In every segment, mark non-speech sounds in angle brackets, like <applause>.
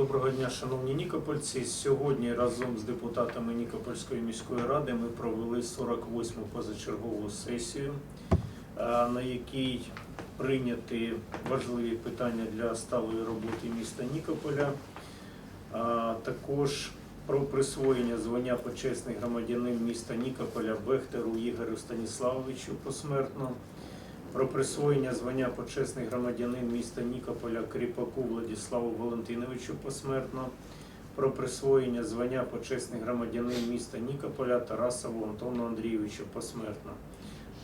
Доброго дня, шановні нікопольці. Сьогодні разом з депутатами Нікопольської міської ради ми провели 48-му позачергову сесію, е, на якій прийняті важливі питання для сталої роботи міста Нікополя. Також про присвоєння звання почесний громадянин міста Нікополя Бехтеру Ігорю Станіславовичу посмертно про присвоєння звання почесний громадянин міста Нікополя Кріпаку Владиславу Валентиновичу посмертно, про присвоєння звання почесний громадянин міста Нікополя Тарасову Антону Андрійовичу посмертно.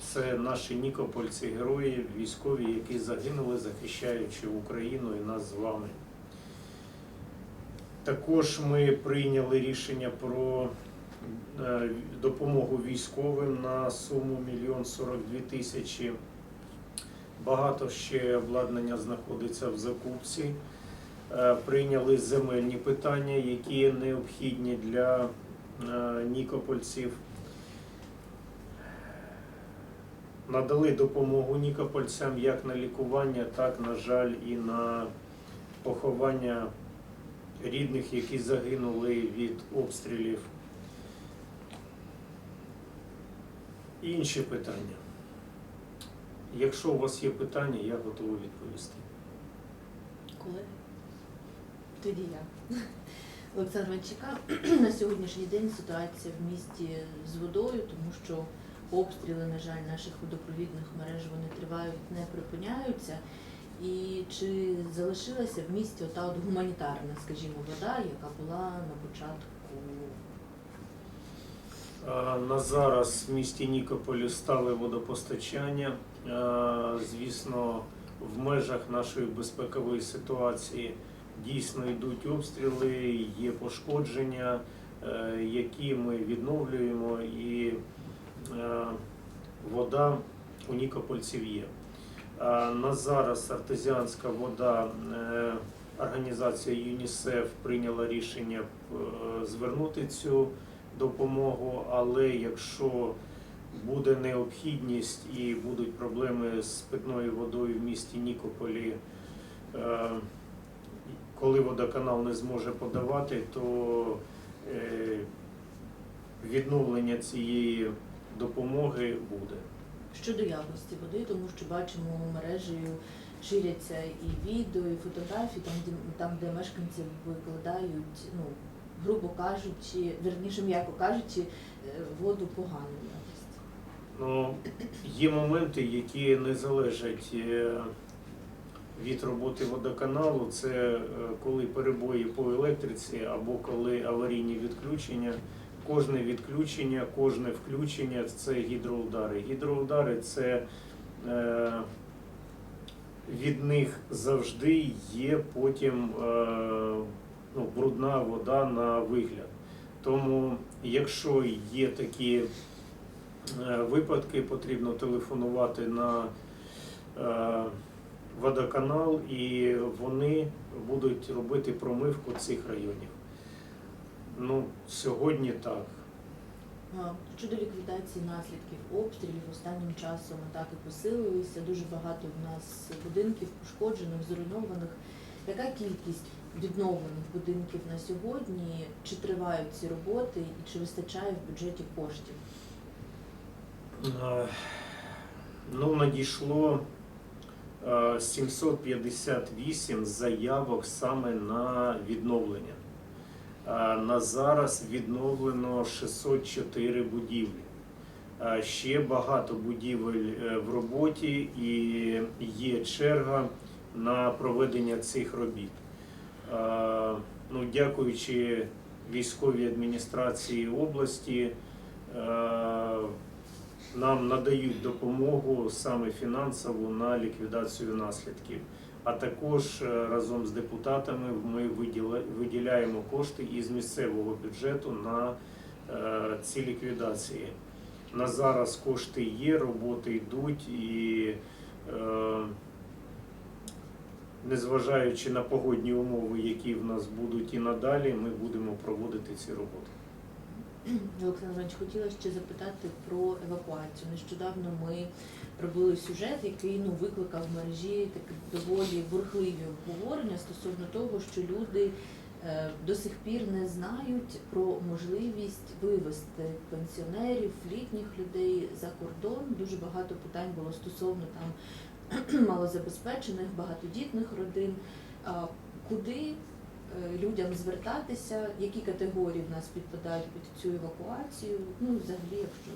Це наші нікопольці, герої, військові, які загинули, захищаючи Україну і нас з вами. Також ми прийняли рішення про е, допомогу військовим на суму 1 42 тисячі. Багато ще обладнання знаходиться в закупці. Е, Прийняли земельні питання, які необхідні для е, нікопольців. Надали допомогу нікопольцям як на лікування, так, на жаль, і на поховання рідних, які загинули від обстрілів. Інші питання. Якщо у вас є питання, я готовий відповісти. Коли? Тоді я. Олександр Ванчика, на сьогоднішній день ситуація в місті з водою, тому що обстріли, на жаль, наших водопровідних мереж вони тривають, не припиняються. І чи залишилася в місті ота от гуманітарна, скажімо, вода, яка була на початку? На зараз в місті Нікополі стали водопостачання. Звісно, в межах нашої безпекової ситуації дійсно йдуть обстріли, є пошкодження, е, які ми відновлюємо, і е, вода у Нікопольців є. На зараз артезіанська вода, е, організація ЮНІСЕФ прийняла рішення звернути цю допомогу, але якщо буде необхідність і будуть проблеми з питною водою в місті Нікополі, е, коли водоканал не зможе подавати, то е, відновлення цієї допомоги буде. Щодо якості води, тому що бачимо мережею ширяться і відео, і фотографії, там, де, там, де мешканці викладають, ну, грубо кажучи, верніше, м'яко кажучи, е, воду поганої якості. Ну, є моменти, які не залежать е, від роботи водоканалу. Це е, коли перебої по електриці або коли аварійні відключення. Кожне відключення, кожне включення це гідроудари. Гідроудари це е, від них завжди є потім е, брудна вода на вигляд. Тому, якщо є такі е, випадки, потрібно телефонувати на е, водоканал, і вони будуть робити промивку цих районів. Ну, сьогодні так. Щодо ліквідації наслідків обстрілів, останнім часом атаки посилилися. Дуже багато в нас будинків пошкоджених, зруйнованих. Яка кількість відновлених будинків на сьогодні? Чи тривають ці роботи і чи вистачає в бюджеті коштів? Ну, надійшло е, 758 заявок саме на відновлення. На зараз відновлено 604 будівлі. Ще багато будівель е, в роботі і є черга на проведення цих робіт. Е, Ну, дякуючи військовій адміністрації області, е, нам надають допомогу саме фінансову на ліквідацію наслідків. А також е, разом з депутатами ми виділяємо кошти із місцевого бюджету на ці ліквідації. На зараз кошти є, роботи йдуть і незважаючи на погодні умови, які в нас будуть і надалі, ми будемо проводити ці роботи. Олександр Іванович, хотіла ще запитати про евакуацію. Нещодавно ми робили сюжет, який ну викликав в мережі такі доволі бурхливі обговорення стосовно того, що люди е, до сих пір не знають про можливість вивезти пенсіонерів, літніх людей за кордон. Дуже багато питань було стосовно там <clears throat> малозабезпечених, багатодітних родин. Куди е, людям звертатися, які категорії в нас підпадають під цю евакуацію? Ну, взагалі, якщо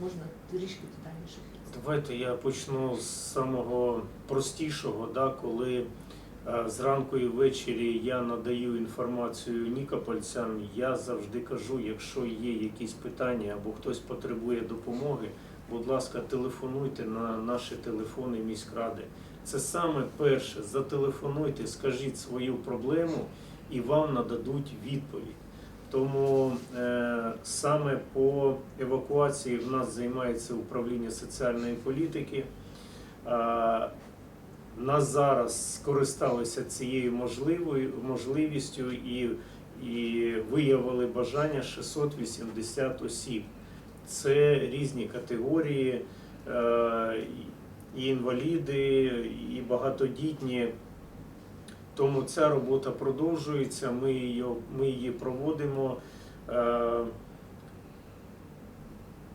можна трішки детальніше. Давайте я почну з самого простішого, да, коли е, зранку і ввечері я надаю інформацію нікопольцям, я завжди кажу, якщо є якісь питання або хтось потребує допомоги, будь ласка, телефонуйте на наші телефони міськради. Це саме перше, зателефонуйте, скажіть свою проблему і вам нададуть відповідь. Тому е, саме по евакуації в нас займається управління соціальної політики. Е, нас зараз скористалися цією можливою можливістю і, і виявили бажання 680 осіб. Це різні категорії, е, і інваліди, і багатодітні. Тому ця робота продовжується, ми її, ми її проводимо е,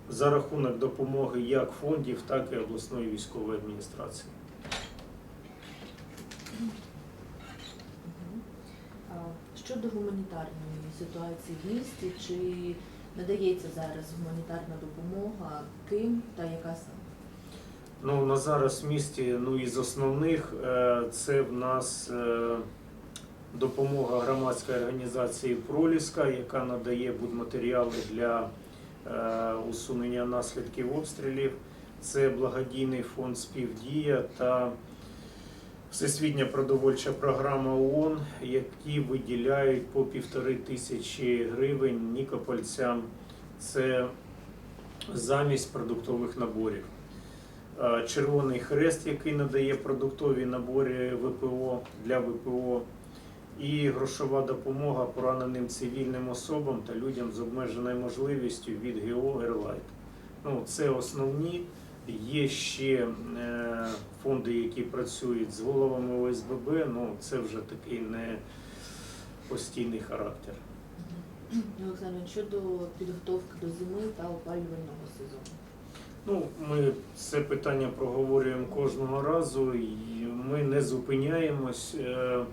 за рахунок допомоги як фондів, так і обласної військової адміністрації. Щодо гуманітарної ситуації в місті, чи надається зараз гуманітарна допомога, ким та яка саме? Ну, на зараз в місті ну, із основних е, це в нас е, допомога громадської організації Проліска, яка надає будматеріали для е, усунення наслідків обстрілів. Це благодійний фонд Співдія та Всесвітня продовольча програма ООН, які виділяють по півтори тисячі гривень нікопольцям. Це замість продуктових наборів. Червоний Хрест, який надає продуктові набори ВПО для ВПО, і грошова допомога пораненим цивільним особам та людям з обмеженою можливістю від ГО «Ерлайт». Ну, це основні. Є ще е, фонди, які працюють з головами ОСББ, ну це вже такий не постійний характер. Мгм. Олександр, щодо підготовки до зими та опалювального сезону. Ну, ми це питання проговорюємо кожного разу, і ми не зупиняємось. Е,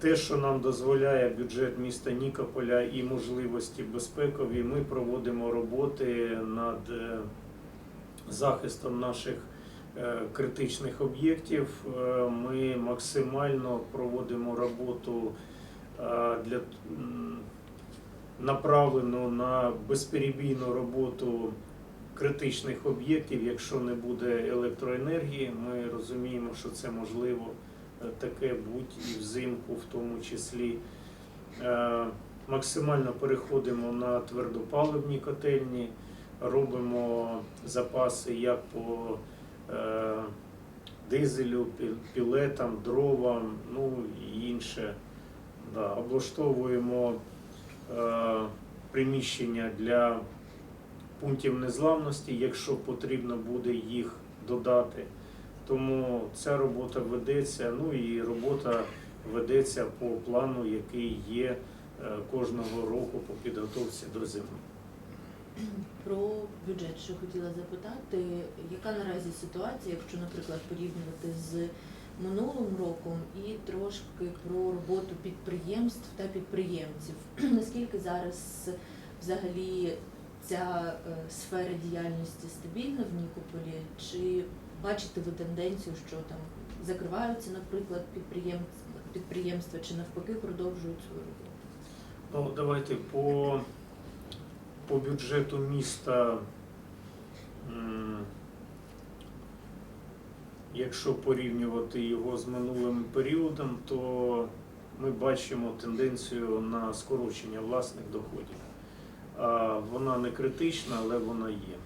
Те, що нам дозволяє бюджет міста Нікополя і можливості безпекові, ми проводимо роботи над е, захистом наших е, критичних об'єктів. Е, Ми максимально проводимо роботу е, для направлену на безперебійну роботу критичних об'єктів, якщо не буде електроенергії, ми розуміємо, що це можливо таке будь і взимку, в тому числі. Максимально переходимо на твердопаливні котельні, робимо запаси як по е, дизелю, пілетам, дровам, ну і інше. Да, облаштовуємо е, приміщення для пунктів незламності, якщо потрібно буде їх додати. Тому ця робота ведеться, ну і робота ведеться по плану, який є е, кожного року по підготовці до зими. Про бюджет, що хотіла запитати, яка наразі ситуація, якщо, наприклад, порівнювати з минулим роком і трошки про роботу підприємств та підприємців. <clears throat> Наскільки зараз взагалі ця е, сфера діяльності стабільна в Нікополі? Чи бачите ви тенденцію, що там закриваються, наприклад, підприємств- підприємства, чи навпаки продовжують свою роботу? Ну, давайте по, по бюджету міста, якщо порівнювати його з минулим періодом, то ми бачимо тенденцію на скорочення власних доходів. Вона не критична, але вона є.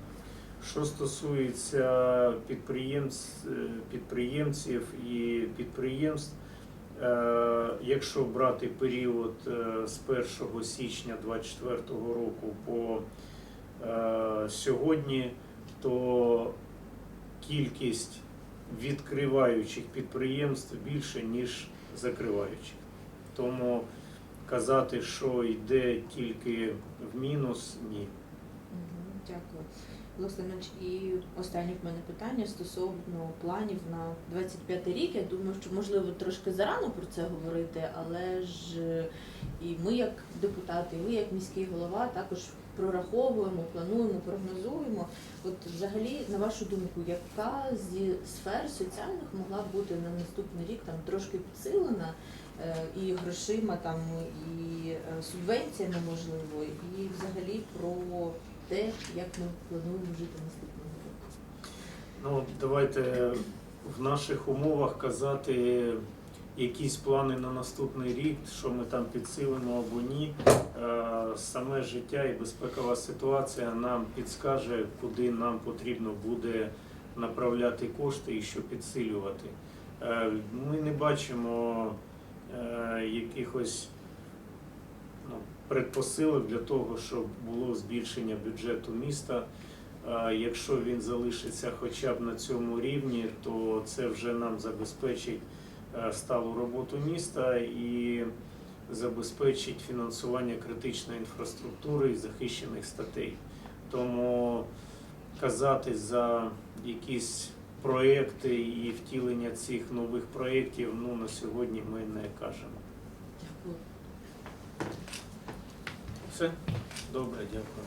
Що стосується е, підприємців і підприємств, Якщо брати період е, з 1 січня 2024 року по е, сьогодні, то кількість відкриваючих підприємств більше, ніж закриваючих. Тому казати, що йде тільки в мінус, ні. Дякую. Іванович, і останнє в мене питання стосовно планів на 25 рік. Я думаю, що можливо трошки зарано про це говорити, але ж е, і ми, як депутати, і ви, як міський голова, також прораховуємо, плануємо, прогнозуємо. От взагалі, на вашу думку, яка зі сфер соціальних могла б бути на наступний рік там трошки підсилена е, і грошима, там і е, субвенціями можливо, і взагалі про те, як ми плануємо жити наступного року. Ну, давайте в наших умовах казати якісь плани на наступний рік, що ми там підсилимо або ні. Е, Саме життя і безпекова ситуація нам підскаже, куди нам потрібно буде направляти кошти і що підсилювати. Е, Ми не бачимо е, якихось предпосилок для того, щоб було збільшення бюджету міста. Якщо він залишиться хоча б на цьому рівні, то це вже нам забезпечить е, сталу роботу міста і забезпечить фінансування критичної інфраструктури і захищених статей. Тому казати за якісь проекти і втілення цих нових проєктів ну, на сьогодні ми не кажемо. Дякую. Все? Добре, дякую.